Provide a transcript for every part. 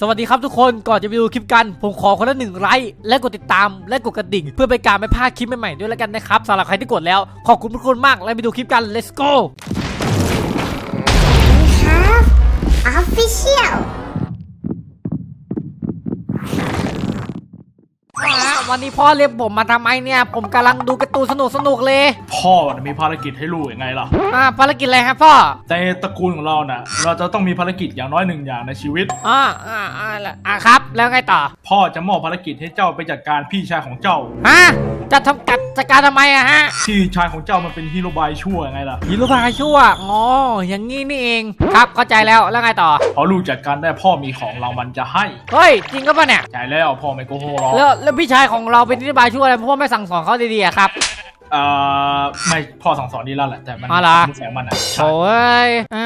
สวัสดีครับทุกคนก่อนจะไปดูคลิปกัน ผมขอคนละหนึ่งไลค์และกดติดตามและกดกระดิ่ง เพื่อไปการไม่พลาดคลิปใหม่ๆด้วยแล้วกันนะครับสำหรับใครที่กดแล้ว ขอบคุณทุกคนมากและไปดูคลิปกัน let's go We have official. อ่าวันนี้พ่อเรียกผมมาทำไมเนี่ย ผมกำลังดูการ์ตูนสนุกสนุกๆเลยพ่อน่ะมีภารกิจให้ลูกยังไงล่ะ อ่าภารกิจอะไรครับพ่อแต่ตระกูลของเราน่ะ เราจะต้องมีภารกิจอย่างน้อยหนึ่งอย่างในชีวิต อ่าอ่าอ่าแล้วอ่าครับ แล้วไงต่อพ่อจะมอบภารกิจให้เจ้าไปจัดการพี่ชายของเจ้า ฮะจะทำจัดจัดการทำไมอะฮะพี่ชายของเจ้ามันเป็นฮีโร่บายชั่วยังไงล่ะฮิโรบายชั่วอ๋ออย่างงี้นี่เองครับเข้าใจแล้วแล้วไงต่อพอลูกจัดการได้พ่อมีของรางวัลจะให้เฮ้ยจริงก็ปะเนี่ย ใช่แล้วพ่อไม่โกหกหรอกแล้วแล้วพี่ชายของเราเป็นนิบายช่วยอะไรเพราะว่าไม่สั่งสอนเขาดีๆอะครับ เอ่อไม่พ่อสั่งสอนดีแล้วแหละแต่มันอ๋อเหรอแสงมันอะโอ้ยอื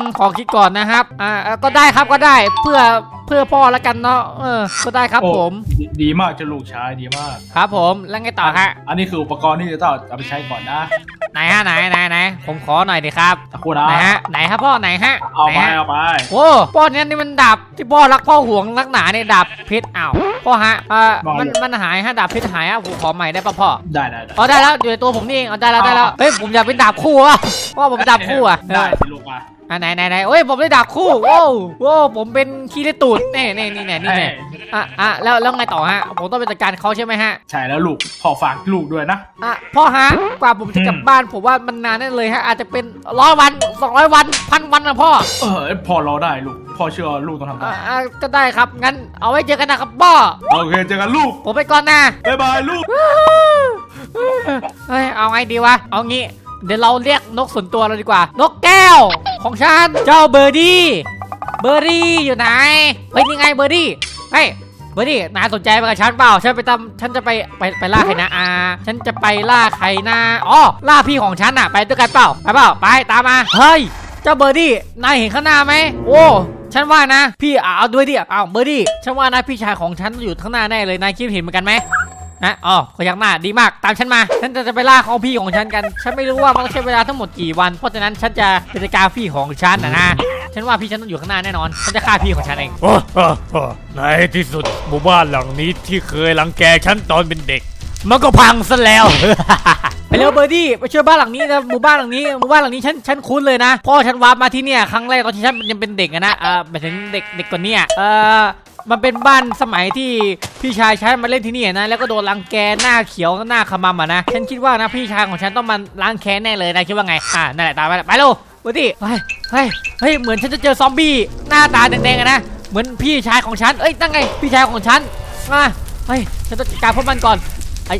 มขอคิดก่อนนะครับอ่าเอ่อก็ได้ครับก็ได้เพื่อเพื่อพ่อแล้วกันเนาะเออก็ได้ครับโอ้ผม ดีดีมากเจ้าลูกชายดีมาก ครับผมแล้วไงต่อฮะ อันนี้คืออุปกรณ์ที่เจ้าเอาไปใช้ก่อนนะ ไหนฮะไหนไหนไหนผมขอหน่อยดิครับตะครู่นะไหนฮะไหนครับพ่อไหนฮะเอาไหนไปฮะเอาไปโอ้พ่อเนี่ยนี่มันดาบที่พ่อรักพ่อห่วงรักหนาเนี่ยดาบเพชรอ้าวพ่อฮะเอ่อมันมันหายฮะดาบเพชรหายอะผมขอใหม่ได้ปะพ่อได้ได้ได้อ๋อได้แล้วอยู่ในตัวผมนี่เองเอาได้แล้วได้แล้วเฮ้ยผมอยากเป็นดาบคู่อะพ่อผมเป็นดาบคู่อะได้สิลูกมา อะไหนไหนไหนเอ้ยผมได้ดาบคู่โว้วโว้วผมเป็นคีเลตูดนี่นี่นี่นี่นี่เอ้นี่ยอะอะแล้วแล้วไงต่อฮะผมต้องไปจัดการเขาใช่ไหมฮะใช่แล้วลูกพ่อฝากลูกด้วยนะ อะพ่อฮะกว่าผมจะกลับอืมบ้านผมว่ามันนานแน่เลยฮะอาจจะเป็นร้อยวันสองร้อยวันพันวันนะพ่อเออพ่อรอได้ลูกพ่อเชื่อว่าลูกต้องทำได้อะอะก็ได้ครับงั้นเอาไว้เจอกันนะครับพ่อโอเคเจอกันลูกผมไปก่อนนะบ๊ายบายลูก เฮ้ยเอาไงดีวะเอางี้ เดี๋ยวเราเรียกนกส่วนตัวเราดีกว่า นกแก้ว ของฉัน เจ้าเบอร์ดี้ เบอร์ดี้อยู่ไหน เฮ้ยนี่ไงเบอร์ดี้เฮ้ยเบอร์ดี้นายสนใจไปกับฉันเปล่า ฉันไปทำฉันจะไปไปไปล่าใครนะอาฉันจะไปล่าใครนะอ๋อล่าพี่ของฉันอะไปด้วยกันเปล่า ไปเปล่า ไปตามมา เฮ้ย เจ้าเบอร์ดี้ นายเห็นข้างหน้าไหม โอ้ฉันว่านะ พี่เอาด้วยดิเอาเบอร์ดี้ ฉันว่านะพี่ชายของฉันอยู่ข้างหน้าแน่เลย นายคิดเห็นเหมือนกันไหม นะอ๋อขยักหน้าดีมาก ตามฉันมา ฉันจะจะไปล่าของพี่ของฉันกัน ฉันไม่รู้ว่ามันต้องใช้เวลาทั้งหมดกี่วัน เพราะฉะนั้นฉันจะเป็นจัดการพี่ของฉันนะนะ ฉันว่าพี่ฉันต้องอยู่ข้างหน้าแน่นอน ฉันจะฆ่าพี่ของฉันเองโอ้โหในที่สุดหมู่บ้านหลังนี้ที่เคยรังแกฉันตอนเป็นเด็ก มันก็พังซะแล้ว ไปเร็วเบอร์ดี้ไปช่วยบ้านหลังนี้นะหมู่บ้านหลังนี้หมู่บ้านหลังนี้ฉันฉันคุ้นเลยนะพ่อฉันวาร์ปมาที่เนี่ยครั้งแรกตอนที่ฉันยังเป็นเด็กอะนะเออหมายถึงเด็กเด็กกว่าเนี้เออ มันเป็นบ้านสมัยที่พี่ชายฉันมาเล่นที่นี่นะแล้วก็โดนรังแกหน้าเขียวหน้าขมำอะนะฉันคิดว่านะพี่ชายของฉันต้องมาล้างแค้นแน่เลยนะคิดว่าไงอ่านั่นแหละตามไปไปเร็วเบอร์ดี้ไปเฮ้ยเฮ้ยเหมือนฉันจะเจอซอมบี้หน้าตาแดงๆอะนะเหมือนพี่ชายของฉันเอ้ยนั่งไงพี่ชายของฉันมาเฮ้ยฉันต้องจัดการพวกมันก่อนเฮ้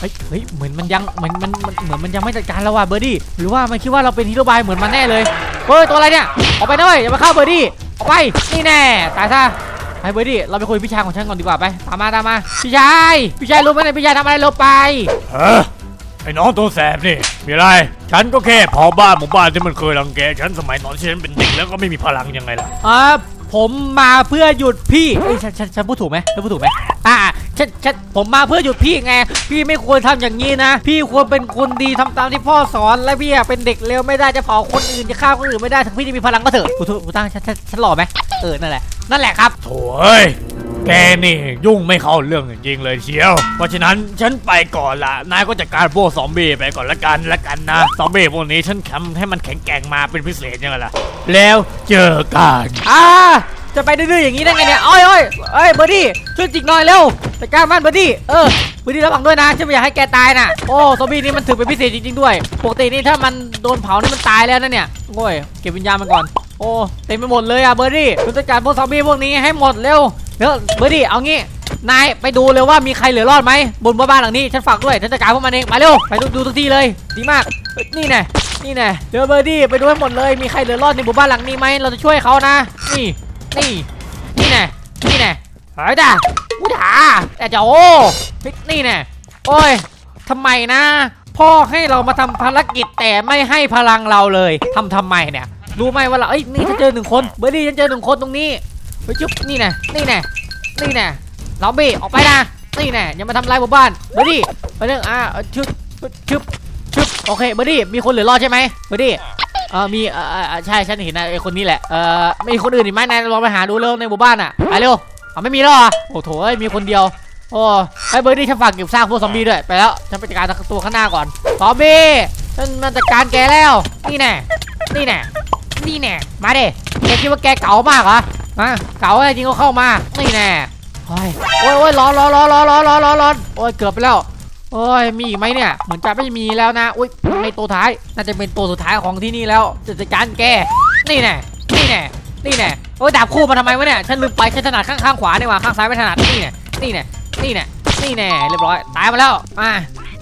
เฮ้ยเฮ้ยเหมือนมันยังมันมันมันเหมือนมันยังไม่จัดการเราว่ะเบอร์ดี้หรือว่ามันคิดว่าเราเป็นฮีโร่บายเหมือนมันแน่เลยเฮ้ยตัวอะไรเนี่ยออกไปด้วยอย่ามาเข้าเบอร์ดี้ออกไปนี่แน่ตายซะ เบอร์ดี้เราไปคุยกับพี่ชายของฉันก่อนดีกว่าไปตามมาตามมาพี่ชายพี่ชายรู้ไหมเนี่ยพี่ชายทำอะไรเราไปเออไอ้น้องตัวแสบนี่มีอะไร ฉันก็แค่เผาบ้านหมู่บ้านที่มันเคยรังแกฉันสมัยตอนที่ฉันเป็นเด็กแล้วก็ไม่มีพลังยังไงล่ะ อ่า ผมมาเพื่อหยุดพี่เอ้ยฉันฉันฉันพูดถูกไหมฉันพูดถูกไหมอ่าฉันฉันผมมาเพื่อหยุดพี่ไง พี่ไม่ควรทำอย่างนี้นะ พี่ควรเป็นคนดีทำตามที่พ่อสอน และพี่อะเป็นเด็กเร็วไม่ได้จะเผาคนอื่นจะฆ่าคนอื่นไม่ได้ถึงพี่จะมีพลังก็เถอะกูถูกกูตั้งฉันฉันฉันหล่อไหมเออนั่นแหละนั่นแหละครับโถ่ แกนี่ยุ่งไม่เข้าเรื่องจริงๆเลยเชียว เพราะฉะนั้นฉันไปก่อนละนายก็จัดการพวกซอมบี้ไปก่อนละกันละกันนะซอมบี้พวกนี้ฉันทำให้มันแข็งแกร่งมาเป็นพิเศษยังไงล่ะแล้วเจอกันอ่าจะไปดื้อๆอย่างนี้ได้ไงเนี่ยอ้อยอ้อยเอ้ยเบอร์ดี้ช่วยจิกหน่อยเร็วจัดการมันเบอร์ดี้เออเบอร์ดี้ระวังด้วยนะฉันไม่อยากให้แกตายนะโอ้ซอมบี้นี่มันถือเป็นพิเศษจริงๆด้วยปกตินี่ถ้ามันโดนเผานี่มันตายแล้วนะเนี่ยโอ้ยเก็บวิญญาณมันก่อนโอ้เต็มไปหมดเลยอะเบอร์ดี้เราจัดการพวกซอมบี้พวกนี้ให้หมดเร็ว เร็วเบอร์ดี้เอางี้ นายไปดูเลยว่ามีใครเหลือรอดไหมบนบ้านหลังนี้ฉันฝากด้วยฉันจัดการพวกมันเองมาเร็วไปดูดูทุกทีเลยดีมากนี่แน่นี่แน่เดี๋ยวเบอร์ดี้ไปดูให้หมดเลยมีใครเหลือรอดในหมู่บ้านหลังนี้ไหมเราจะช่วยเขานะ นี่นี่นี่แน่นี่แน่เฮ้ยด่าอู้ด่าแต่จะโอ้นี่แน่โอ้ยทำไมนะ พ่อให้เรามาทำภารกิจแต่ไม่ให้พลังเราเลยทำทำไมเนี่ยรู้ไหมว่าเราเอ้ยนี่ฉันเจอหนึ่งคนเบอร์ดี้ฉันเจอหนึ่งคนตรงนี้ ไปจุ๊บนี่แน่นี่แน่นี่แน่ลอมบี้ออกไปนะนี่แน่อย่ามาทำลายหมู่บ้านเบอร์ดี้ไปเรื่องอ่าชึบชึบชึบโอเคเบอร์ดี้มีคนเหลือรอดใช่ไหมเบอร์ดี้เออมีเออใช่ฉันเห็นนะไอ้คนนี้แหละเออมีคนอื่นอีกไหมนายลองไปหาดูเร็วในหมู่บ้านอะไปเร็วอ๋อไม่มีแล้วเหรอโอ้โถมีคนเดียวโอ้ไอ้เบอร์ดี้ฉันฝากเก็บซากพวกซอมบี้ด้วยไปแล้วฉันไปจัดการตัวข้างหน้าก่อนซอมบี้ฉันมาจัดการแกแล้วนี่แน่นี่แน่นี่แน่มาเดิแกคิดว่าแกเก๋ามากเหรอ ฮะเก๋อะไรจริงก็เข้ามานี่แน่โอ้ยโอ้ยโอ้ยร้อนร้อนร้อนร้อนร้อนร้อนร้อนร้อนโอ้ยเกือบไปแล้วโอ้ยมีอีกไหมเนี่ยเหมือนจะไม่มีแล้วนะอุ้ยในตัวท้ายน่าจะเป็นตัวสุดท้ายของที่นี่แล้วจะจัดการแกนี่แน่นี่แน่นี่แน่โอ้ยดาบคู่มาทำไมวะเนี่ยฉันลืมไปฉันถนัดข้างข้างขวานี่หว่าข้างซ้ายไม่ถนัดนี่แน่นี่แน่นี่แน่นี่แน่เรียบร้อยตายมาแล้วมา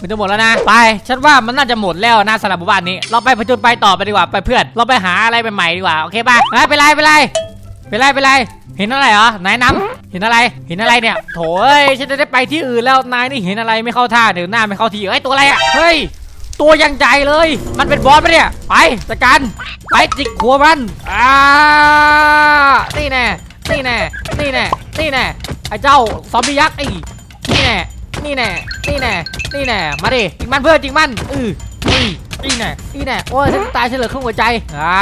มันจะหมดแล้วนะ ไป ฉันว่ามันน่าจะหมดแล้วนะสำหรับหมู่บ้านนี้ เราไปผจญไปต่อไปดีกว่าไปเพื่อน เราไปหาอะไรใหม่ๆดีกว่า โอเคป่ะไปไปไรไปไร ไปไรไปไร เห็นอะไรเหรอไหนน้ำเห็นอะไร เห็นอะไรเนี่ย โถเอ้ยฉันจะได้ไปที่อื่นแล้ว นายนี่เห็นอะไรไม่เข้าท่าเดี๋ยวหน้าไม่เข้าทีเอ้ยตัวอะไรอะ เฮ้ย ตัวยังใหญ่เลย มันเป็นบอสปะเนี่ย ไปจัดการ ไปจิกหัวมัน อ่า นี่แน่ นี่แน่ นี่แน่ นี่แน่ ไอ้เจ้าซอมบี้ยักษ์ไอ้นี่แน่ นี่แน่ นี่แน่ นี่แน่ มาดิจิกมันเพื่อนจิกมัน อือนี่นี่แน่ นี่แน่ โอ้ยฉันตายเฉลยครึ่งหัวใจ อ่า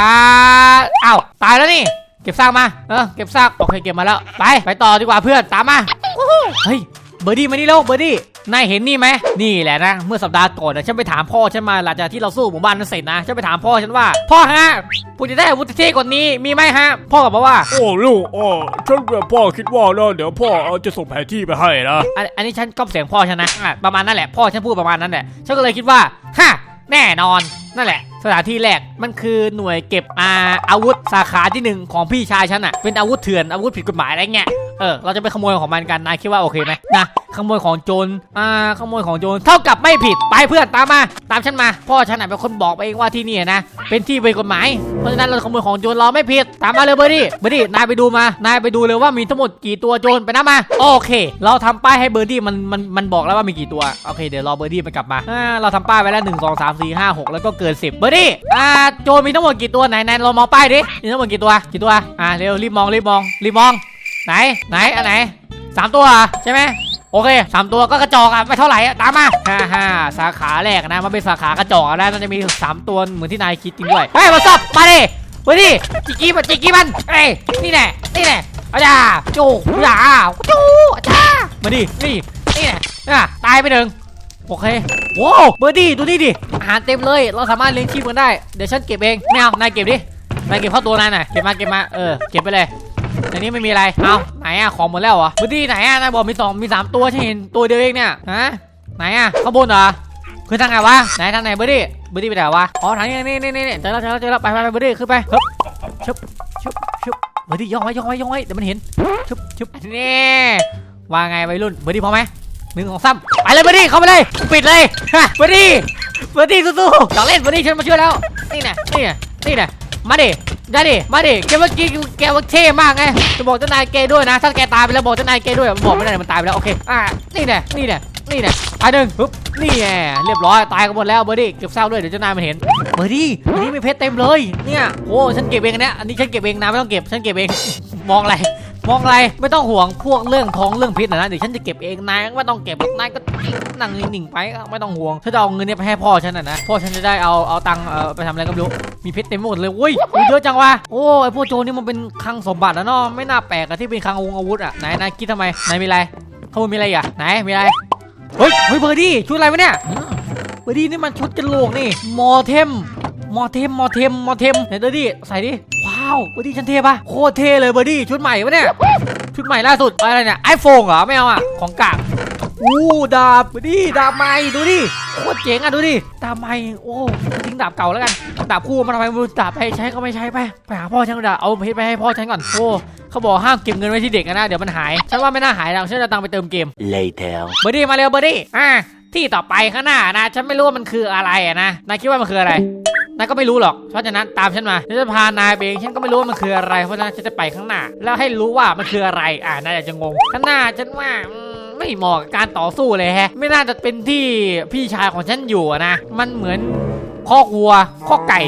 อ้าวตายแล้วนี่ เก็บซากมา เออ เก็บซาก โอเค เก็บมาแล้ว ไป ไปต่อดีกว่าเพื่อน ตามมาวู้ฮู้เฮ้ย เบอร์ดี้มานี่แล้วเบอร์ดี้นายเห็นนี่ไหม นี่แหละนะ เมื่อสัปดาห์ก่อนนะฉันไปถามพ่อฉันมาหลังจากที่เราสู้หมู่บ้านนั้นเสร็จนะ ฉันไปถามพ่อฉันว่า พ่อฮะผมจะได้อาวุธเท่กว่านี้ มีไหมฮะ พ่อก็บอกว่า โอ้ลูกโอ้ฉันกับพ่อคิดว่านะเดี๋ยวพ่อเอาจะส่งแผนที่ไปให้นะ อันอันนี้ฉันก๊อปเสียงพ่อฉันนะอะประมาณนั่นแหละ พ่อฉันพูดประมาณนั้นแหละ ฉันก็เลยคิดว่า ฮะ แน่นอน นั่นแหละ สถานที่แรกมันคือหน่วยเก็บอาอาวุธสาขาที่หนึ่งของพี่ชายฉันอะเป็นอาวุธเถื่อนอาวุธผิดกฎหมายอะไรเงี้ย เออเราจะไปขโมยของมันกันนายคิดว่าโอเคไหมนะขโมยของโจรอ่าขโมยของโจรเท่ากับไม่ผิดไปเพื่อนตามมา ตามฉันมาพ่อฉันน่ะเป็นคนบอกเองว่าที่นี่นะเป็นที่เป็นกฎหมายเพราะฉะนั้นเราขโมยของโจรเราไม่ผิดตามมาเลยเบอร์ดี้เบอร์ดี้นายไปดูมานายไปดูเลยว่ามีทั้งหมดกี่ตัวโจรไปนะมาโอเค เราทำป้ายให้เบอร์ดี้มันมันมันบอกแล้วว่ามีกี่ตัวโอเคเดี๋ยวรอเบอร์ดี้มันกลับมาอ่าเราทำป้ายไว้แล้วหนึ่งสองสามสี่ห้าหกแล้วก็เกินสิบเบอร์ดี้อ่าโจรมีทั้งหมดกี่ตัวไหนไหนเรามองป้ายดิมีทั้งหมดกี่ตัวกี่ตัวอ่าเร็วรีบมองรีบมองรีบมอง ไหนไหนอันไหนสามตัวเหรอใช่ไหมโอเคสามตัวก็กระจอกอะไม่เท่าไหร่อะตามมาฮ่าฮ่าสาขาแรกนะมันเป็นสาขากระจอกอะนะมันจะมีสามตัวเหมือนที่นายคิดจริงด้วยเฮ้ยมาซับมาดิมาดิจิกกี้มันจิกกี้มันเอ้ยนี่แน่นี่แน่อาจาโจูอาจูอาจามาดินี่นี่แน่อะตายไปหนึ่งโอเคโว้วเบอร์ดี้ดูนี่ดิอาหารเต็มเลยเราสามารถเลี้ยงชีพกันได้เดี๋ยวฉันเก็บเองไม่เอานายเก็บดินายเก็บเข้าตัวนายหน่อยเก็บมาเก็บมาเออเก็บไปเลย ในนี้ไม่มีอะไรเอาไหนอะของหมดแล้วเหรอพื้นที่ไหนอะนายบอกมีสองมีสามตัวฉันเห็นตัวเดียวเองเนี่ยฮะไหนอะข้างบนเหรอคือทางไหนวะไหนทางไหนบอร์ดี้เบอดีไปไหนวะอ๋อทางนี้นี่นี่นี่เจอแล้วเจอแล้วเจอแล้วไปไปไปบอร์ดี้ขึ้นไปฮึบชุบชุบชุบเบอร์ดี้ย่องไว้ย่องไว้ย่องไว้เดี๋ยวมันเห็นชุบชุบนี่ว่าไงวัยรุ่นบอร์ดี้พอไหมหนึ่งสองสามไปเลยบอร์ดี้เข้าไปเลยปิดเลยฮะเบอร์ดี้เบอดีสู้ๆอยากเล่นบอร์ดี้ฉันมาช่วยแล้วนี่นะนี่นะนี่นะมาดิ ได้ดิ มาดิ แกเมื่อกี้แกว่าเท่มากไง จะบอกเจ้านายแกด้วยนะ ถ้าแกตายไปแล้วบอกเจ้านายแกด้วย บอกไม่ได้มันตายไปแล้ว โอเค อ่า นี่แน่นี่แน่นี่แน่ตายหนึ่งปึ๊บนี่แน่เรียบร้อย ตายกันหมดแล้วเบอร์ดี้ เก็บเศร้าด้วย เดี๋ยวเจ้านายมันเห็น เบอร์ดี้อันนี้มีเพชรเต็มเลย เนี่ย โอ้ ฉันเก็บเองอันเนี้ยอันนี้ฉันเก็บเองนะไม่ต้องเก็บ ฉันเก็บเอง มองอะไร มองอะไรไม่ต้องห่วงพวกเรื่องทองเรื่องพิษนะนะเดี๋ยวฉันจะเก็บเองนายไม่ต้องเก็บหรอกนายก็นั่งนิ่งๆไปไม่ต้องห่วงฉันจะเอาเงินเนี้ยไปให้พ่อฉันนะนะพ่อฉันจะได้เอาเอาตังค์เออไปทำอะไรก็ไม่รู้มีเพชรเต็มหมดเลยว้ยอุ๊ยเยอะจังวะโอ้ไอพวกโจนี่มันเป็นคลังสมบัตินะเนาะไม่น่าแปลกอะที่เป็นคลังอาวุธอะไหนนายคิดทำไมไหนมีอะไรข้างบนมีอะไรอีกอะไหนมีอะไรเฮ้ยเฮ้ยเบอร์ดี้ชุดอะไรวะเนี่ยเบอร์ดี้นี่มันชุดกระโลกนี่มอเทม มอเทมมอเทมมอเทมไหนเบอร์ดี้ใส่ดิว้าวเบอร์ดี้ฉันเท่ปะโคตรเท่เลยเบอร์ดี้ชุดใหม่ปะเนี่ยชุดใหม่ล่าสุดอะไรเนี่ยไอโฟนเหรอไม่เอาอะของกากอู้ดาบดิดาบใหม่ดูดิโคตรเจ๋งอะดูดิดาบใหม่โอ้ทิ้งดาบเก่าแล้วกันดาบคู่มาทำไมไมรู้ดาบไปใช้ก็ไม่ใช้ไปไปหาพ่อฉันก่อนเดี๋ยวเอาเพชรไปให้พ่อฉันก่อนโอ้เขาบอกห้ามเก็บเงินไว้ที่เด็กอะนะเดี๋ยวมันหายฉันว่าไม่น่าหายหรอกฉันจะเอาตังค์ไปเติมเกม Later. เบอร์ดี้มาเร็วเบอร์ดี้อะที่ต่อไปข้างหน้านะ ฉันไม่รู้ว่ามันคืออะไรอะนะนายคิดว่ามันคืออะไร นายก็ไม่รู้หรอก เพราะฉะนั้นตามฉันมาฉันจะพานายไปเองฉันก็ไม่รู้ว่ามันคืออะไร เพราะฉะนั้นฉันจะไปข้างหน้า แล้วให้รู้ว่ามันคืออะไร อ่านายอาจจะงง ข้างหน้าฉันว่าไม่เหมาะกับการต่อสู้เลยแฮะ ไม่น่าจะเป็นที่พี่ชายของฉันอยู่นะ มันเหมือนคอวัวคอไก่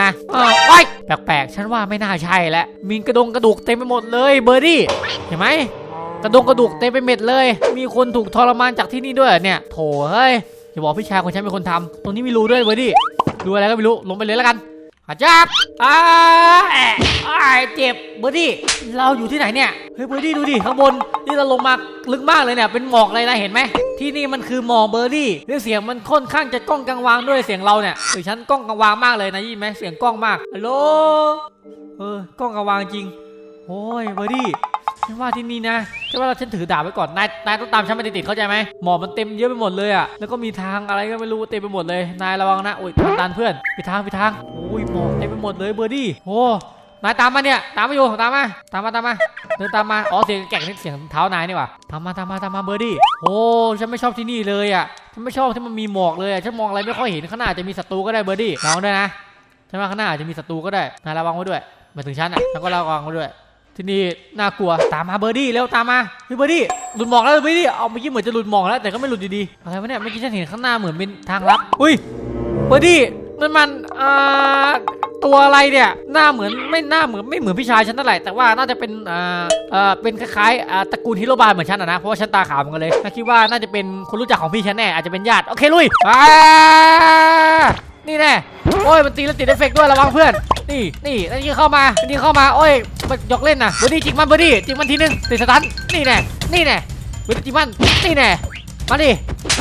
นะเออโอ๊ยแปลกๆ ฉันว่าไม่น่าใช่แล้วมีกระดงกระดูกเต็มไปหมดเลยเบอร์ดี้ เห็นไหมกระดงกระดูกเต็มไปเม็ดเลย มีคนถูกทรมานจากที่นี่ด้วยเนี่ย โถเฮ้ยอย่าบอกพี่ชายของฉันเป็นคนทำตรงนี้มีรูด้วยเว้ยดิ รูอะไรก็ไม่รู้ลงไปเลยแล้วกันอาจับอ้าแอะอ้ายเจ็บเบอร์ดี้เราอยู่ที่ไหนเนี่ยเฮ้ยเบอร์ดี้ดูดิข้างบนนี่เราลงมาลึกมากเลยเนี่ยเป็นหมอกเลยนะเห็นไหมที่นี่มันคือหมอกเบอร์ดี้เรื่องเสียงมันค่อนข้างจะก้องกังวางด้วยเสียงเราเนี่ยหรือฉันก้องกังวางมากเลยนะยินไหมเสียงก้องมากฮัลโหลเออก้องกังวางจริงโอ้ยเบอร์ดี้ ฉันว่าที่นี่นะฉันว่าเราฉันถือดาบไว้ก่อน นาย นายต้องตามฉันไปติดๆเข้าใจไหมหมอกมันเต็มเยอะไปหมดเลยอะแล้วก็มีทางอะไรก็ไม่รู้เต็มไปหมดเลย นายระวังนะโอ้ยทางตันเพื่อนไปทางไปทางโอ้ยหมอกเต็มไปหมดเลยเบอร์ดี้โอ้นายตามมาเนี่ย ตามมาอยู่ ตามมา ตามมา ตามมา เดินตามมา อ๋อ เสียงแก่งเสียงเท้านายนี่ว่าตามมา ตามมา ตามมา เบอร์ดี้ โอ้ ฉันไม่ชอบที่นี่เลยอะ ฉันไม่ชอบที่มันมีหมอกเลยอะ ฉันมองอะไรไม่ค่อยเห็น ข้างหน้าอาจจะมีศัตรูก็ได้เบอร์ดี้ระวังด้วยนะ ฉันว่าข้างหน้าอาจจะมีศัตรูก็ได้ นายระวังไว้ด้วย มาถึงฉันอะฉันก็ระวังไว้ด้วย ที่นี่น่ากลัวตามมาเบอร์ดี้เร็วตามมาเฮ้ยเบอร์ดี้หลุดหมอกแล้วเบอร์ดี้เอาเมื่อกี้เหมือนจะหลุดหมอกแล้วแต่ก็ไม่หลุดดีอะไรวะเนี่ยเมื่อกี้ฉันเห็นข้างหน้าเหมือนเป็นทางลับอุ้ยเบอร์ดี้นั่นมันอ่าตัวอะไรเนี่ยหน้าเหมือนไม่หน้าเหมือนไม่เหมือนพี่ชายฉันเท่าไหร่แต่ว่าน่าจะเป็นอ่าเอ่อเป็นคล้ายๆอ่าตระกูลฮิโรบายเหมือนฉันอะนะเพราะว่าฉันตาขาวเหมือนกันเลยฉันคิดว่าน่าจะเป็นคนรู้จักของพี่ฉันแน่อาจจะเป็นญาติโอเคลุยอ่า นี่แน่โอ้ยมันตีแล้วติดเอฟเฟกต์ด้วยระวังเพื่อน นี่นี่แล้วนี่เข้ามานี่เข้ามาโอ้ยมันยกเล่นนะเบอร์ดี้จริงมันเบอร์ดี้จริงมันทีนึงติดสตันนี่แน่นี่แน่เบอร์ดี้จริงมันนี่แน่มาดิ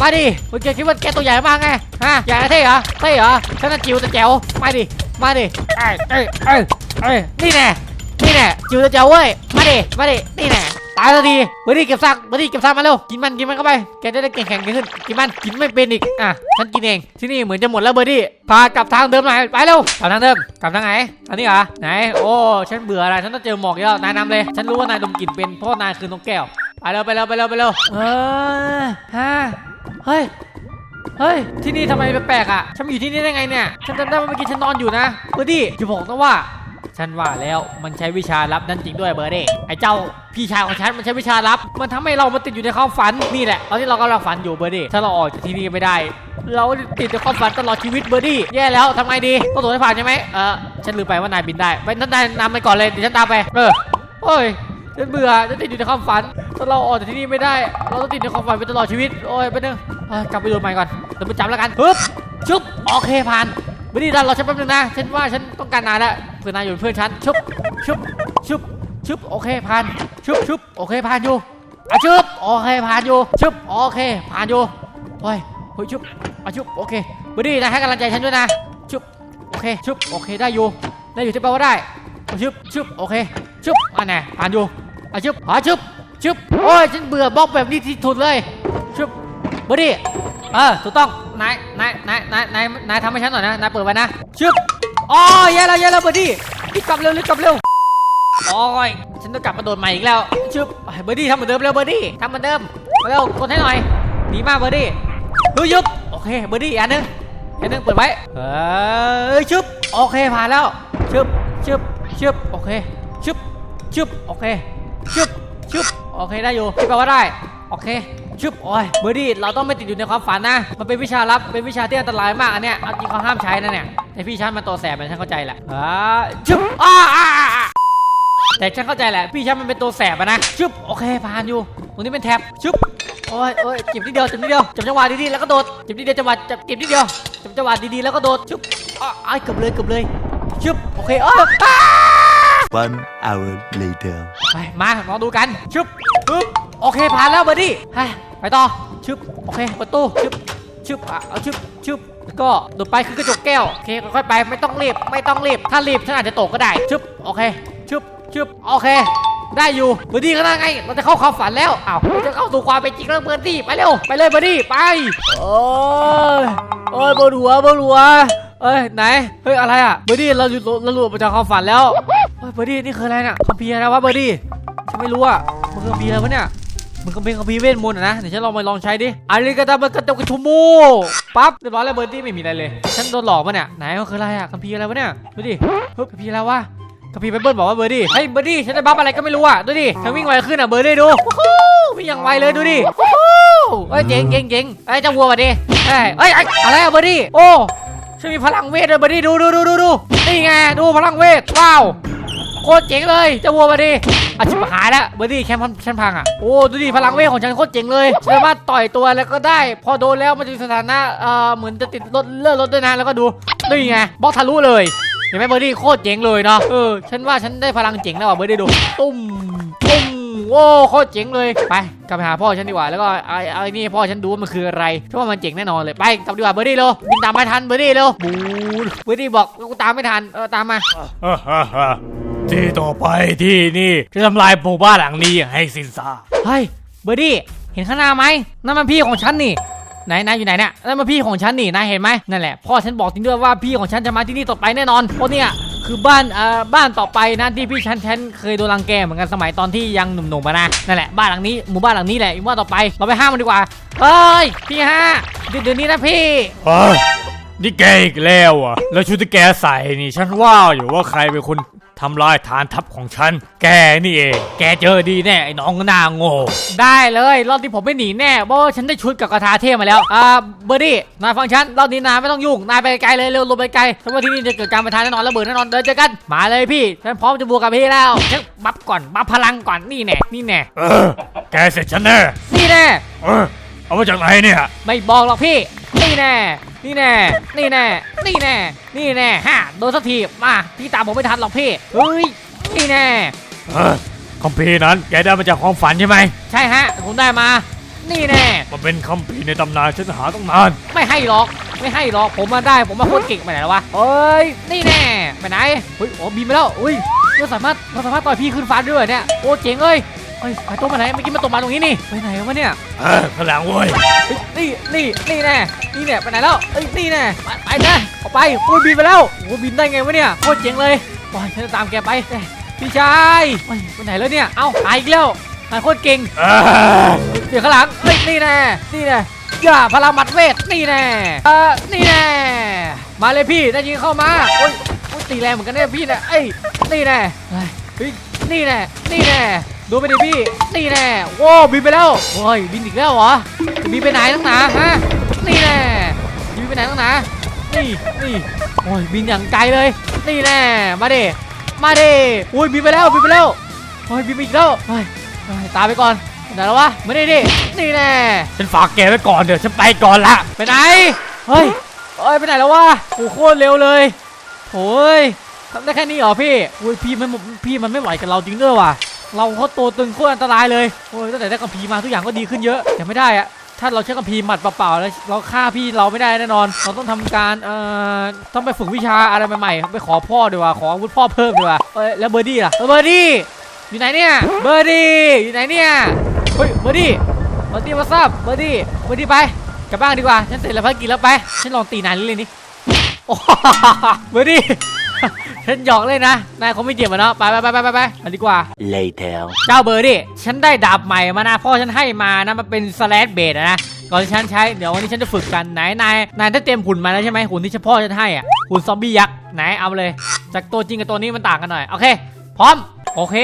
มาดิคุณแกคิดว่าแกตัวใหญ่มากไงฮะใหญ่เท่เหรอเท่เหรอฉันน่ะจิ๋วแต่แจ๋วมาดิมาดิเอ้ยเอ้ยเอ้ยเอ้ยนี่แน่นี่แน่จิ๋วจะเจ้าเว้ยมาดิมาดินี่แน่ ตายแล้วดีเบอร์ดี้เก็บซากเบอร์ดี้เก็บซากมาเร็วกินมันกินมันเข้าไปแกจะได้เก่งแข็งขึ้นกินมันกินไม่เป็นอีกอะฉันกินเองที่นี่เหมือนจะหมดแล้วเบอร์ดี้พากลับทางเดิมหน่อยไปเร็วกลับทางเดิมกลับทางไหนทางนี้เหรอไหนโอ้ฉันเบื่ออะไรฉันต้องเจอหมอกแล้วนายนำเลย ฉันรู้ว่านายดมกลิ่นเป็นเพราะนายคือนกแก้วไปเร็วไปเร็วไปเร็วไปเร็วเออฮะเฮ้ยเฮ้ย ที่นี่ทำไมแปลกๆอะ ฉันอยู่ที่นี่ได้ไงเนี่ย ฉันจำได้ว่าเมื่อกี้ฉันนอนอยู่นะเบอร์ดี้อย่าบอกนะว่า ฉันว่าแล้วมันใช้วิชาลับนั่นจริงด้วยเบอร์ดี้ไอ้เจ้าพี่ชายของฉันมันใช้วิชาลับ มันทำให้เรามาติดอยู่ในความฝันนี่แหละตอนที่เรากำลังฝันอยู่เบอร์ดี้ถ้าเราออกจากที่นี่ไม่ได้ เราติดในความฝันตลอดชีวิตเบอร์ดี้แย่แล้วทำไงดีต้องตัวให้ผ่านใช่ไหมเออฉันลืมไปว่านายบินได้ไปนั่นนายนำไปก่อนเลยเดี๋ยวฉันตามไปเออโอ้ยฉันเบื่อฉันติดอยู่ในความฝันถ้าเราออกจากที่นี่ไม่ได้ เราต้องติดในความฝันไปตลอดชีวิตโอ้ยไปนึงเอ้ยกลับไปดูใหม่ก่อนเดี๋ยวไปจับแล้วกันฮึบชุบโอเคผ่าน ไม่ด้ดันเราฉันแป๊บนึงนะฉันว่าฉันต้องการนายแล้วเพื่อนนายอยู่เป็นเพื่อนฉันชุบชุบชุบชุบโอเคผ่านชุบชุบโอเคผ่านอยู่อะชุบโอเคผ่านอยู่ชุบโอเคผ่านอยู่โอ้ยเฮ้ยชุบอะชุบโอเคบดี้นายให้กำลังใจฉันด้วยนะชุบโอเคชุบโอเคได้อยู่ได้อยู่ที่แปลว่าได้ชุบชุบโอเคชุบอะแน่ผ่านอยู่อะชุบอะชุบชุบโอ้ยฉันเบื่อบล็อกแบบนี้ที่สุดเลยชุบบดี้เออถูกต้อง นายนายนายนายนายนายทำให้ฉันหน่อยนะนายเปิดไว้นะชุบอ๋อแย่แล้วแย่แล้วเบอร์ดี้รีบกลับเร็วรีบกลับเร็วโอ้ยฉันต้องกลับมาโดดใหม่อีกแล้วชึบเบอร์ดี้ทำเหมือนเดิมเร็วเบอร์ดี้ทำเหมือนเดิมเร็วกดให้หน่อยดีมากเบอร์ดี้ดูยุบโอเคเบอร์ดี้อันหนึงอันหนึงเปิดไว้เอ้ยชึบโอเคผ่านแล้วชึบชึบชึบโอเคชึบชึบโอเคชึบชึบโอเคได้อยู่ที่แปลว่าได้โอเค ชึบโอ้ยเบอร์ดี้เราต้องไม่ติดอยู่ในความฝันนะ มันเป็นวิชาลับ เป็นวิชาที่อันตรายมากอันเนี้ยเอาจริงเขาห้ามใช้นะเนี่ยแต่พี่ฉันมันตัวแสบมันฉันเข้าใจแหละอ่าชึบอ้าอ่าอ่าแต่ฉันเข้าใจแหละ พี่ฉันมันเป็นตัวแสบอะนะชึบโอเคผ่านอยู่ ตรงนี้เป็นแท็บชึบโอ้ยโอ้ยเก็บนิดเดียวเก็บนิดเดียวจับจังหวะดีๆแล้วก็โดดเก็บนิดเดียวจังหวะจับเก็บนิดเดียวจับจังหวะดีๆแล้วก็โดดชึบอ้าวอ้ายเกือบเลยเกือบเลยชึบโอเคเอออ้า One hour later. ไปมาลองดูกันชึบ ปึ๊บโอเคผ่านแล้วเบอร์ดี้ไปไปต่อชึบโอเคประตูชึบชึบอะเอาชึบชึบแล้วก็โดดไปคือกระจกแก้วโอเคค่อยๆไปไม่ต้องรีบไม่ต้องรีบถ้ารีบฉันอาจจะตกก็ได้ชึบโอเคชึบชึบโอเค ได้อยู่เบอร์ดี้ก็ได้ไงเราจะเข้าความฝันแล้วอ้าวเราจะเข้าสู่ความเป็นจริงแล้วเบอร์ดี้ไปเร็วไปเลยเบอร์ดี้ไปโอ้ยโอ้ยบนหัวบนหัวเอ้ยไหนเฮ้ยอะไรอะเบอร์ดี้เราหยุดเราหลุดมาจากความฝันแล้วเฮ้ยเบอร์ดี้นี่คืออะไรน่ะคัมภีร์อะวะเบอร์ดี้ ฉันไม่รู้อะมันคือมีอะไรวะเนี่ยมันก็เป็นคัมภีร์เวทมนต์นะเดี๋ยวฉันลองไปลองใช้ดิอาริกาตาบันกกะตกะชุมูปั๊บเรียบร้อยแล้วเบอร์ดี้ไม่มีอะไรเลย ฉันโดนหลอกปะเนี่ยไหนมันคืออะไรอะคัมภีอะไรวะเนี่ยดูดิเฮ้ยคัมภีอะไรวะคัมภีไบเบิลบอกว่าเบอร์ดี้เฮ้ยเบอร์ดี้ฉันได้บัฟอะไรก็ไม่รู้อะดูดิฉันวิ่งไวขึ้นอะเบอร์ดี้ดูวิ่งอย่างไวเลยดูดิเฮ้ยเจ๋งเจ๋งเจ๋งไอ้เจ้าวัวมาดิเฮ้ยเฮ้ยไอ้อะไรอะเบอร์ดี้โอ้ฉันมีพลังเวทด้วยเบอร์ดี้ดูดูดูดูดูนี่ไงดูพลังเวทว้าว โคตรเจ๋งเลยเจ้าวัวมาดิอาชิบหายแล้วเบอร์ดี้แคมป์ฉันพังอะโอ้ดูดิพลังเวทของฉันโคตรเจ๋งเลยสามารถต่อยตัวแล้วก็ได้ พอโดนแล้วมันจะมีสถานะเอ่อเหมือนจะติดรถเลื่อนรถด้วยนะแล้วก็ดูนี่ไงบล็อกทะลุเลยห็นไหมเบอร์ดี้โคตรเจ๋งเลยเนาะเออฉันว่าฉันได้พลังเจ๋งแล้วว่ะเบอร์ดี้ดูตุ้มตุ้มโว้โคตรเจ๋งเลยไปกลับไปหาพ่อฉันดีกว่าแล้วก็ไอ้ไอ้นี่พ่อฉันดูว่ามันคืออะไรเพราะว่ามันเจ๋งแน่นอนเลยไปกลับดีกว่าเบอร์ดี้เร็วบินตามไม่ทันเบอร์ดี้เร็วบูเบอร์ดี้บอกกูตามไม่ทันเออตามมา ที่ต่อไปที่นี่จะทำลายหมู่บ้านหลังนี้ให้สิ้นซากเฮ้ยเบอร์ดี้เห็นข้างหน้าไหมนั่นมันพี่ของฉันนี่ไหนนายอยู่ไหนเนี่ยนั่นมันพี่ของฉันนี่นายเห็นไหมนั่นแหละพ่อฉันบอกจริงด้วยว่าพี่ของฉันจะมาที่นี่ต่อไปแน่นอนเพราะเนี่ยคือบ้านเอ่อบ้านต่อไปนะที่พี่ฉันฉันเคยโดนรังแกเหมือนกันสมัยตอนที่ยังหนุ่มๆมานะนั่นแหละบ้านหลังนี้หมู่บ้านหลังนี้แหละอีกว่าต่อไปเราไปห้ามมันดีกว่าเฮ้ยพี่ฮะเดี๋ยวเดี๋ยวนี้นะพี่เฮ้ยนี่แกอีกแล้วอะ แล้วชุดที่แกใส่นี่ ฉันว่าอยู่ว่าใครเป็นคน ทำลายฐานทัพของฉัน แกนี่เอง แกเจอดีแน่ไอ้น้องหน้าโง่ ได้เลยรอบนี้ผมไม่หนีแน่เพราะว่าฉันได้ชุดกับกระทาเทพมาแล้ว อ่าเบอร์ดี้นายฟังฉันรอบนี้นายไม่ต้องยุ่ง นายไปไกลเลยเร็วลงไปไกลเพราะว่าที่นี่จะเกิดการประทะแน่นอนระเบิดแน่นอนเดินเจอกัน มาเลยพี่ ฉันพร้อมจะบวกกับพี่แล้วฉันบัฟก่อน บัฟพลังก่อน นี่แน่ นี่แน่ เออ แกเสร็จฉันแน่ นี่แน่ เออ เอามาจากไหนเนี่ย ไม่บอกหรอกพี่ นี่แน่ นี่แน่ นี่แน่ นี่แน่ นี่แน่ฮะโดนสักทีมาพี่ตามผมไม่ทันหรอกพี่ เฮ้ย นี่แน่ เออคัมภีร์นั้นแกได้มาจากความฝันใช่ไหม ใช่ฮะ ผมได้มา นี่แน่ มันเป็นคัมภีร์ในตำนานฉันหาต้องนาน ไม่ให้หรอก ไม่ให้หรอก ผมมาได้ ผมมาโคตรเก่งไปไหนแล้ววะเอ้ย นี่แน่ ไปไหนเฮ้ย โอ้บินไปแล้วอุ้ยเราสามารถเราสามารถต่อยพี่ขึ้นฟ้าได้ด้วยเนี่ย โอ้เจ๋งเอ้ย เฮ้ยไปตัวมาไหนเมื่อกี้มันตกมาตรงนี้นี่ไปไหนวะเนี่ยเออข้างหลังเว้ยเฮ้ยนี่นี่นี่แน่นี่เนี่ยไปไหนแล้วเอ้ยนี่แน่ไปไปนะออกไปโอ้ยบินไปแล้วโอ้ยบินได้ไงวะเนี่ยโคตรเจ๋งเลยว้ายฉันจะตามแกไปเอ้ยพี่ชายเฮ้ยไปไหนแล้วเนี่ยเอ้าหายอีกแล้วหายโคตรเก่งเออเดี๋ยวข้างหลังเอ้ยนี่แน่นี่แน่อย่าพลังหมัดเวทนี่แน่เออนี่แน่มาเลยพี่ได้ยิงเข้ามาโอ้ยโอ้ยตีแรงเหมือนกันเนี่ยพี่เนี่ยเอ้ยนี่แน่เฮ้ยเฮ้ยนี่แน่นี่แน่ ดูไปดิพี่นี่แน่โว้บินไปแล้วโอ้ยบินอีกแล้วเหรอจะบินไปไหนตั้งหนาฮะนี่แน่จะบินไปไหนตั้งหนานี่นี่โอ้ยบินอย่างไกลเลย นี่แน่มาดิมาดิโอ้ยบินไปแล้วบินไปแล้วโอ้ยบินไปอีกแล้วเฮ้ยเฮ้ยตามไปก่อนไหนแล้ววะไม่ได้ดินี่แน่ฉันฝากแกไว้ก่อนเดี๋ยวฉันไปก่อนละไปไหนเฮ้ยเอ้ยไปไหนแล้ววะโอ้โหโคตรเร็วเลยโอ้ยทำได้แค่นี้เหรอพี่โอ้ยพี่มันพี่มันไม่ไหวกับเราจริงด้วยว่ะ เราเขาตัวตึงโคตรอันตรายเลยโอ้ยตั้งแต่ได้กัมพีมาทุกอย่างก็ดีขึ้นเยอะแต่ไม่ได้อะถ้าเราใช้กัมพีหมัดเปล่าๆแล้วเราฆ่าพี่เราไม่ได้แน่นอน เราต้องทำการเอ่อต้องไปฝึกวิชาอะไรใหม่ๆไปขอพ่อดีกว่าขออาวุธพ่อเพิ่มดีกว่าเอ้ยแล้วเบอร์ดี้ล่ะเบอร์ดี้อยู่ไหนเนี่ยเบอร์ดี้อยู่ไหนเนี่ยเฮ้ยเบอร์ดี้เบอร์ดี้มาซับเบอร์ดี้เบอร์ดี้ไปกลับบ้านดีกว่าฉันเสร็จแล้วภารกิจแล้วไปฉันลองตีนายเล่นๆนี่โอ้โหเบอร์ดี้ ฉันหยอกเล่นนะ นายคงไม่เจ็บอะเนาะ ไปไปไปไปไปไปไปดีกว่า Later. เจ้าเบอร์ดี้ฉันได้ดาบใหม่มานะพ่อฉันให้มานะมันเป็นสแลดเบดนะ ก่อนที่ฉันใช้ เดี๋ยววันนี้ฉันจะฝึกกันไหนนายนายได้เตรียมหุ่นมาแล้วใช่ไหมหุ่นที่เฉพาะฉันให้อะหุ่นซอมบี้ยักษ์ไหนเอามาเลย จากตัวจริงกับตัวนี้มันต่างกันหน่อย โอเค พร้อม โอเค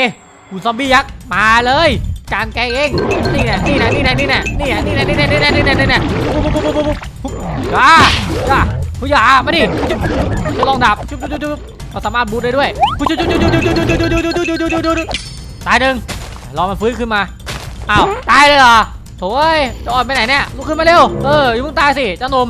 หุ่นซอมบี้ยักษ์มาเลย การแกเอง นี่แน่นี่แน่นี่แน่นี่แน่นี่แน่นี่แน่นี่แน่นี่แน่นี่แน่นี่แน่ปุ๊บปุ๊บปุ๊บปุ๊บปุ๊ บปุ๊บอ่าอ่าผู้ยามาดิจะลองดาบจุ๊บจุ๊บจุ๊บเราสามารถบูทได้ด้วยจุ๊บจุ๊บจุ๊บจุ๊บจุ๊บจุ๊บจุ๊บจุ๊บจุ๊บจุ๊บจุ๊บจุ๊บตายหนึ่งรอมันฟื้นขึ้นมาอ้าวตายเลยเหรอโถ่เอ้ยจะอ่อนไปไหนเนี่ยลุกขึ้นมาเร็วเอออย่าเพิ่งตายสิเจ้าหนุ่ม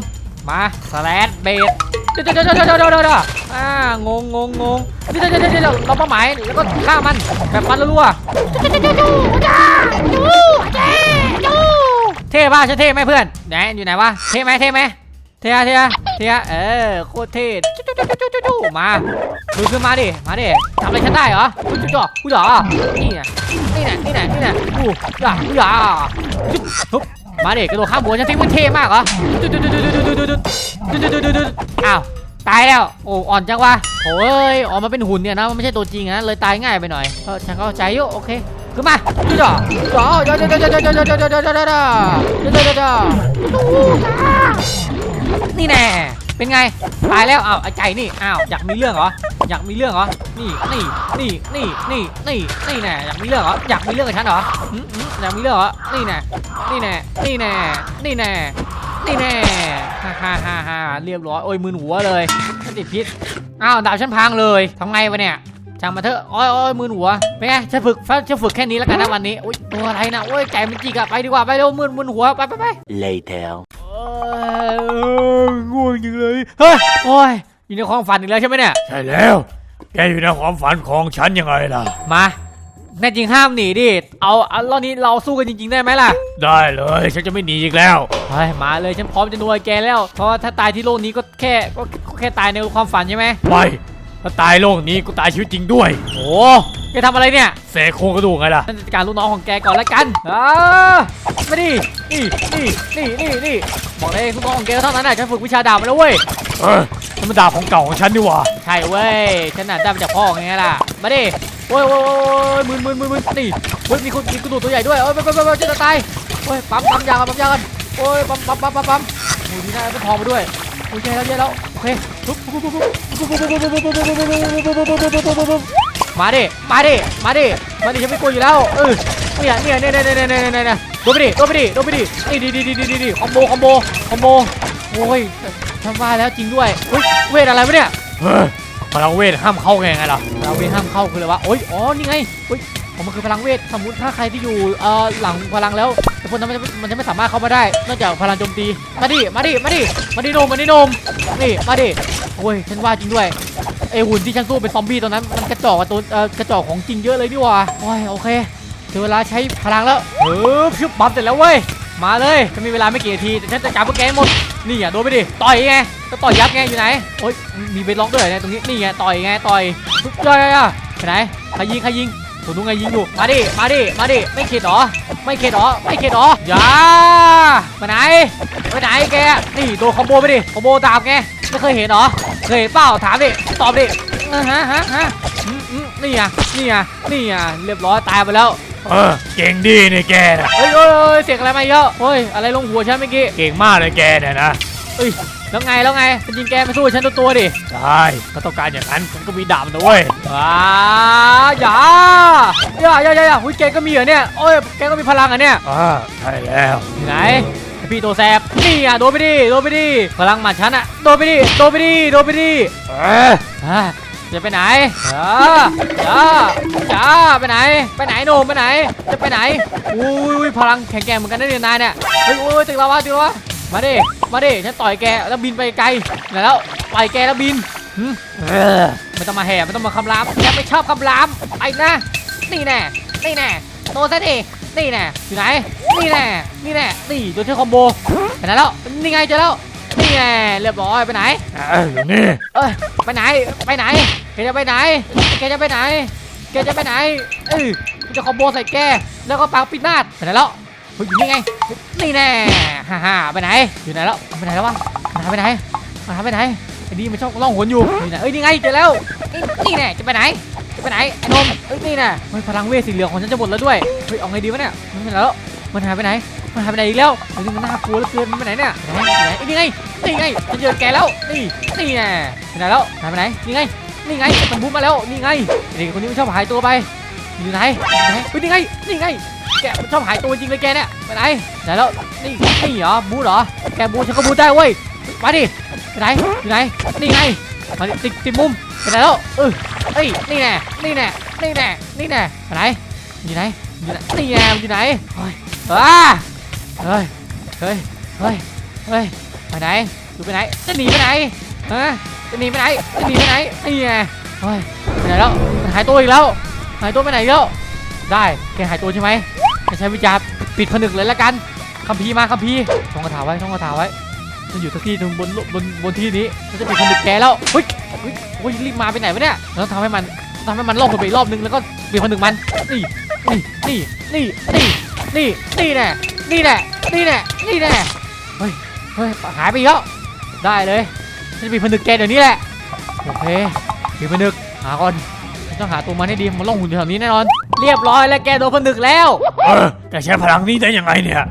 มาสแลดเบสเดี๋ยวเดี๋ยวเดี๋ยวเดี๋ยวเดี๋ยวอ่างงงงงงเดี๋ยวเดี๋ยวเดี๋ยวเราเป้าหมายแล้วก็ฆ่ามันแบบฟันรัวเท่ป่ะใช่เท่ไหมเพื่อนไหนอยู่ไหนวะเท่ไหมเท่ไหม เท่อะเท่อะเท่อะเออโคตรเท่จุ๊จุ๊จุ๊จุ๊จุ๊มาดูขึ้นมาดิมาดิทำอะไรฉันได้เหรอจุ๊จุ๊จุ๊กูเหรอนี่น่ะนี่น่ะนี่น่ะนี่น่ะกูอย่ากูอย่าจุ๊บปุ๊บมาเด็กกระโดดข้ามหัวฉันทิ้งมันเท่มากเหรอดุดดุดดุดดุดดุดดุดดุดดุดดุดดุดดุดอ้าวตายแล้วโอ้อ่อนจังวะโอ้ยออกมาเป็นหุ่นเนี่ยนะมันไม่ใช่ตัวจริงนะเลยตายง่ายไปหน่อยเออฉันเข้าใจอยู่โอเค ขึ้นมาจุดจ่อจ่อจ่อจ่อจ่อจ่อจ่อจ่อจ่อจ่อจ่อจ่อจ่อจ่อจ่อจ่อนี่แน่เป็นไงตายแล้วอ้าวไอ้ไก่นี่อ้าวอยากมีเรื่องเหรออยากมีเรื่องเหรอนี่นี่นี่นี่นี่นี่นี่แน่อยากมีเรื่องเหรออยากมีเรื่องกับฉันเหรออยากมีเรื่องเหรอนี่แน่นี่แน่นี่แน่นี่แน่นี่แน่ฮ่าฮ่าฮ่าเรียบร้อยโอ้ยมือหัวเลยฉันติดพิษอ้าวดาบฉันพังเลยทำไงวะเนี่ยางมาเถอะโอ้ยโอ้ยมือหัวเป็นไงฉันฝึกฉันฝึกแค่นี้แล้วกันนะวันนี้โอ้ยตัวอะไรนะโอ้ยไก่มันจิกอะไปดีกว่าไปเร็วมือมือหัวไปไปไป Later. โอ้ยง่วงจังเลยเฮ้ยโอ้ยอยู่ในความฝันอีกแล้วใช่ไหมเนี่ยใช่แล้ว แกอยู่ในความฝันของฉันยังไงล่ะ มาแน่จริงห้ามหนีดิ เอาเอารอบนี้เราสู้กันจริง ๆ ได้ไหมล่ะ ได้เลย ฉันจะไม่หนีอีกแล้วเฮ้ยมาเลยฉันพร้อมจะนวยแกแล้ว เพราะว่าถ้าตายที่โลกนี้ก็แค่ก็ก็แค่ตายในความฝันใช่ไหมไม่ ถ้าตายโลกนี้กูตายชีวิตจริงด้วย โอ้แกทำอะไรเนี่ยเสกโครงกระดูกไงล่ะฉันจัดการลูกน้องของแกก่อนละกันอ่ามาดินี่นี่นี่นี่นี่บอกเลยลูกน้องของแกเท่านั้นน่ะฉันฝึกวิชาดาบมาแล้วเว้ยเออนั่นมันดาบของเก่าของฉันดีหว่าใช่เว้ยฉันน่ะได้มาจากพ่อไงล่ะมาดิโอ้ยโอ้ยโอ้ยมืนมืนมืนมืนนี่เฮ้ยมีคนมีกระดูกตัวใหญ่ด้วยโอ้ยไปไปไปไปจะตายโอ้ยปั๊มปั๊มยากันปั๊มยากันโอ้ยปั๊มปั๊มปั๊มปั๊มปั๊มโอ้ยดีนะเป็นทองมาด้วย โอเคแล้วเย้แล้วโอเคปุ๊บปุ๊บปุ๊บปุ๊บมาดิมาดิมาดิมาดิฉันไม่กลัวอยู่แล้วเออเนี่ยเนี่ยเนี่ยเนี่ยเนี่ยเนี่ยเนี่ยโดนไปดิโดนไปดิโดนไปดินี่ดีดีดีดีดีคอมโบคอมโบคอมโบโอ้ยทำว่าแล้วจริงด้วยเวทอะไรวะเนี่ยเฮ้ยพลังเวทห้ามเข้าไงไงล่ะพลังเวทห้ามเข้าคืออะไรวะโอ้ยอ๋อนี่ไงเฮ้ย ผมมันคือพลังเวทสมมติถ้าใครที่อยู่เอ่อหลังพลังแล้วแต่คนนั้นมันจะมันจะไม่สามารถเข้ามาได้นอกจากพลังโจมตีมาดิมาดิมาดิมาดิโนมมาดิโนมนี่มาดิโอ้ยฉันว่าจริงด้วยไอหุ่นที่ฉันสู้เป็นซอมบี้ตอนนั้นมันกระจอกกับตัวเอ่อกระจอกของจริงเยอะเลยนี่หว่าโอ้ยโอเคถึงเวลาใช้พลังแล้วเออพิบปั๊มเสร็จแล้วเว้ยมาเลยฉันมีเวลาไม่กี่นาทีแต่ฉันจะจับพวกแกหมดนี่อะโดนไปดิต่อยไงก็ต่อยยับไงอยู่ไหนโอ๊ยมีเบล็อกด้วยนี่ยตรงนี้นี่ไงต่อยไงต่อยปุ๊บย่อยอะไปไหนใครยิงใครยิง ตัวนู้นไงยิงอยู่ มาดิ มาดิ มาดิ ไม่เข็ดหรอ ไม่เข็ดหรอ ไม่เข็ดหรอ อย่าไปไหน ไปไหนแก นี่โดนคอมโบไปดิ คอมโบดาบไงไม่เคยเห็นหรอ เคยเห็นเปล่า ถามดิ ตอบดิเออฮะฮะฮะอืมอืมนี่อะนี่อะนี่อะเรียบร้อยตายไปแล้วเออเก่งดีนี่แกนะเฮ้ยเฮ้ยเฮ้ยเสียงอะไรมาอีกแล้วเฮ้ยอะไรลงหัวฉันเมื่อกี้ เก่งมากเลยแกเนี่ยนะเฮ้ย แล้วไงแล้วไงฉันยิงแกมาสู้ฉันตัวตัวๆดิได้ก็ต้องการอย่างนั้นฉันก็มีดาบนะเว้ยว้าอย่าอย่าอย่าอย่าอย่าหุ้ยแกก็มีเหรอเนี่ยโอ้ยแกก็มีพลังอะเนี่ยอ่าใช่แล้วอยู่ไหนไอ้พี่ตัวแสบนี่อะโดนไปดิโดนไปดิพลังหมัดฉันอะโดนไปดิโดนไปดิโดนไปดิเอออ่าจะไปไหนอ่าจ้าจ้าไปไหน ไปไหนโนมไปไหน จะไปไหน อุ้ยพลังแข็งแกร่งเหมือนกันนะเนี่ยนายเนี่ย เฮ้ยโอ้ยตึกเราวะตึกเราวะ มาดิมาดิฉันต่อยแกแล้วบินไปไกลไหนแล้วปล่อยแกแล้วบินหืมเออไม่ต้องมาแห่ไม่ต้องมาคำรามแกไม่ชอบคำรามไปนะนี่แน่นี่แน่โตซะดินี่แน่อยู่ไหนนี่แน่นี่แน่นี่โดนเชือกคอมโบไปไหนแล้วนี่ไงเจอแล้วนี่แน่เรียบร้อยไปไหนเอออยู่นี่เอ้ยไปไหนไปไหนแกจะไปไหนแกจะไปไหนแกจะไปไหนเออกูจะคอมโบใส่แกแล้วก็ปังปิดหน้าจไปไหนแล้วเฮ้ยอยู่นี่ไง นี่แน่ฮ่าฮ่าไปไหน อยู่ไหนแล้ว ไปไหนแล้ววะมันหายไปไหนมันหายไปไหน ไอ้นี่มันชอบล่องหนอยู่นี่นะเอ้ยนี่ไงเจอแล้วนี่นี่แน่จะไปไหน จะไปไหนไอ้นมเอ้ยนี่แน่เฮ้ยพลังเวทสีเหลืองของฉันจะหมดแล้วด้วย เฮ้ยเอาไงดีวะเนี่ย มันไปไหนแล้ว มันหายไปไหน มันหายไปไหนอีกแล้วเฮ้ยนี่มันน่ากลัวเหลือเกิน มันไปไหนเนี่ยไหนไหนไอ้นี่ไง นี่ไงฉันเจอแกแล้ว นี่ นี่แน่ไปไหนแล้วหายไปไหน นี่ไง นี่ไงมันบูมมาแล้ว นี่ไงเด็กคนนี้มันชอบหายตัวไป อยู่ไหนอยู่ไหนเฮ้ยนี่ไงนี่ไงแกชอบหายตัวจริงเลยแกเนี่ยไปไหนไหนแล้วนี่นี่เหรอบูเหรอแกบูฉันก็บูได้เว้ยมาดิไปไหนอยู่ไหนนี่ไงมาดิติดติดมุมไปไหนแล้วเออเอ้ยนี่แน่นี่แน่นี่แน่นี่แน่ไปไหนอยู่ไหนอยู่ไหนนี่แน่อยู่ไหนเฮ้ยอ้าเฮ้ยเฮ้ยเฮ้ยเฮ้ยไปไหนอยู่ไปไหนจะหนีไปไหนฮะจะหนีไปไหนจะหนีไปไหนนี่ไงเฮ้ยไปไหนแล้วหายตัวอีกแล้ว หายตัวไปไหนอีกแล้ว ได้แกหายตัวใช่ไหมจะใช้วิจารปิดผนึกเลยละกันคัมภีร์มาคัมภีร์ท่องคาถาไว้ท่องคาถาไว้จะอยู่สักที่ตรงบนบนบนที่นี้ฉันจะปิดผนึกแกแล้วเฮ้ยเฮ้ยรีบมาไปไหนวะเนี่ยเราต้องทำให้มันทำให้มันล่องไปอีกรอบนึงแล้วก็ปิดผนึกมันนี่นี่นี่นี่นี่นี่นี่แน่นี่แน่นี่แน่นี่แน่เฮ้ยเฮ้ยหายไปอีกแล้วได้เลยฉันจะปิดผนึกแกเดี๋ยวนี้แหละโอเคปิดผนึกหาก่อน ต้องหาตัวมันให้ดีมันล่องหุ่นอยู่แถวนี้แน่นอน เรียบร้อยแล้วแกโดนผนึกแล้วเออแกใช้พลังนี้ได้ยังไงเนี่ย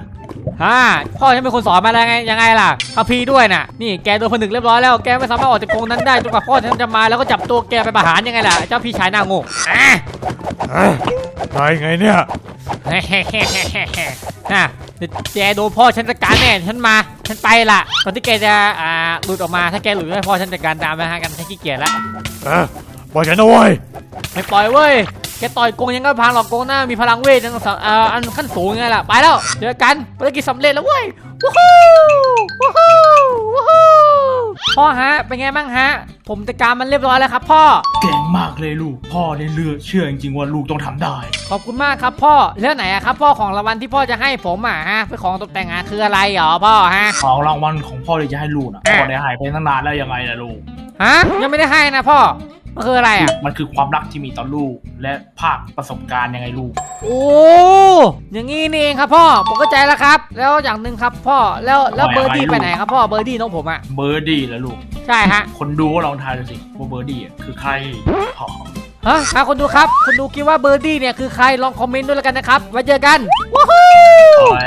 ฮ่าพ่อฉันเป็นคนสอนมาแล้วไงยังไงล่ะคัมภีร์ด้วยน่ะนี่แกโดนผนึกเรียบร้อยแล้วแกไม่สามารถออกจากกรงนั้นได้จนกว่าพ่อฉันจะมาแล้วก็จับตัวแกไปประหารยังไงล่ะเจ้าพี่ชายหน้าโง่อะเออได้ไงเนี่ยเฮ้ๆฮ่าเดี๋ยวแกโดนพ่อฉันจัดการแน่ฉันมาฉันไปละตอนที่แกจะอ่าหลุดออกมาถ้าแกหลุดให้พ่อฉันจัดการตามนะฮะกันฉันขี้เกียจละเออ บอกฉันนะเว้ยไม่ปล่อยเว้ยแกต่อยกรงยังก็พังหรอกกรงหน้ามีพลังเวทยังสะเอ่ออันขั้นสูงยังไงล่ะไปแล้วเจอกันภารกิจสำเร็จแล้วเว้ยวู้ฮู้วู้ฮู้วู้ฮู้พ่อฮะเป็นไงบ้างฮะ ผมจัดการมันเรียบร้อยแล้วครับ พ่อเก่งมากเลยลูก พ่อเนี่ยเลือกเชื่อจริงๆว่าลูกต้องทำได้ ขอบคุณมากครับพ่อแล้วไหนอะครับ พ่อของรางวัลที่พ่อจะให้ผมอะฮะเป็นของตกแต่งงานคืออะไรหรอพ่อฮะของรางวัลของพ่อเลยจะให้ลูกนะอะพ่อได้ใหายไปตั้งนานแล้วยังไงล่ะลูกฮะยังไม่ได้ให้นะพ่อ มันคืออะไรอะมันคือความรักที่มีต่อลูก และภาคประสบการณ์ยังไงลูก โอ้อย่างงี้นี่เองครับพ่อผมเข้าใจแล้วครับ แล้วอย่างหนึ่งครับพ่อแล้วแล้วไม่เบอร์ดี้อะไรลูกไปไหนครับพ่อเบอร์ดี้น้องผมอะเบอร์ดี้แล้วลูก ใช่ฮะคนดูก็ลองทายดูสิว่าเบอร์ดี้อะคือใครอ๋อฮะอะคนดูครับคนดูคิดว่าเบอร์ดี้เนี่ยคือใครลองคอมเมนต์ด้วยแล้วกันนะครับไว้เจอกันว้าวไป